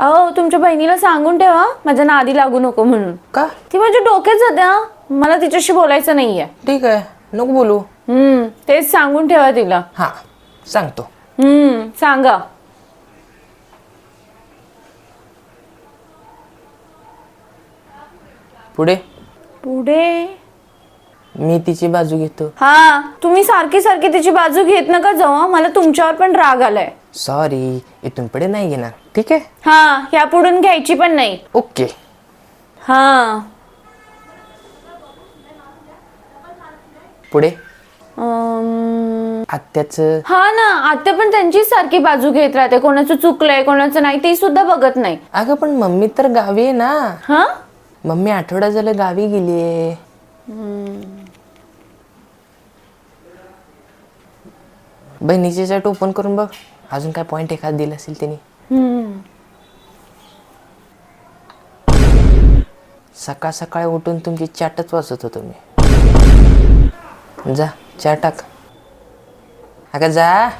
अहो तुमच्या बहिणीला सांगून ठेवा. माझ्या नादी लागू नको म्हणून. का? ती माझ्या डोक्यात जाते हा. मला तिच्याशी बोलायचं नाहीये. ठीक आहे. नको बोलू. हम्म. तेच सांगून ठेवा तिला. हां. सांगतो. हम्म. सांगा. पुढे? पुढे? मी तिची बाजू घेतो. हा. तुम्ही सारखी सारखी तिची बाजू घेत नका जाऊ हा. मला तुमच्यावर पण राग आलाय. सॉरी इथून पुढे नाही घेणार ठीक आहे? हा ह्या पुढून घ्यायची पण नाही. ओके हा. पुढे? अम, आत्याचं? हा ना आता पण त्यांचीच सारखी बाजू घेत राहते. कोणाचं चुकलंय कोणाचं नाही ते सुद्धा बघत नाही. अगं पण मम्मी तर गावी आहे ना. हा? मम्मी आठवडा झालं गावी गेलीये बहिणीचे चॅट ओपन करून बघ. अजून काय पॉइंट एखाद दिला असेल त्यांनी? सकाळ सकाळी उठून तुमची चाटच वाचत होतो मी. जा चॅट टाक. अगं जा.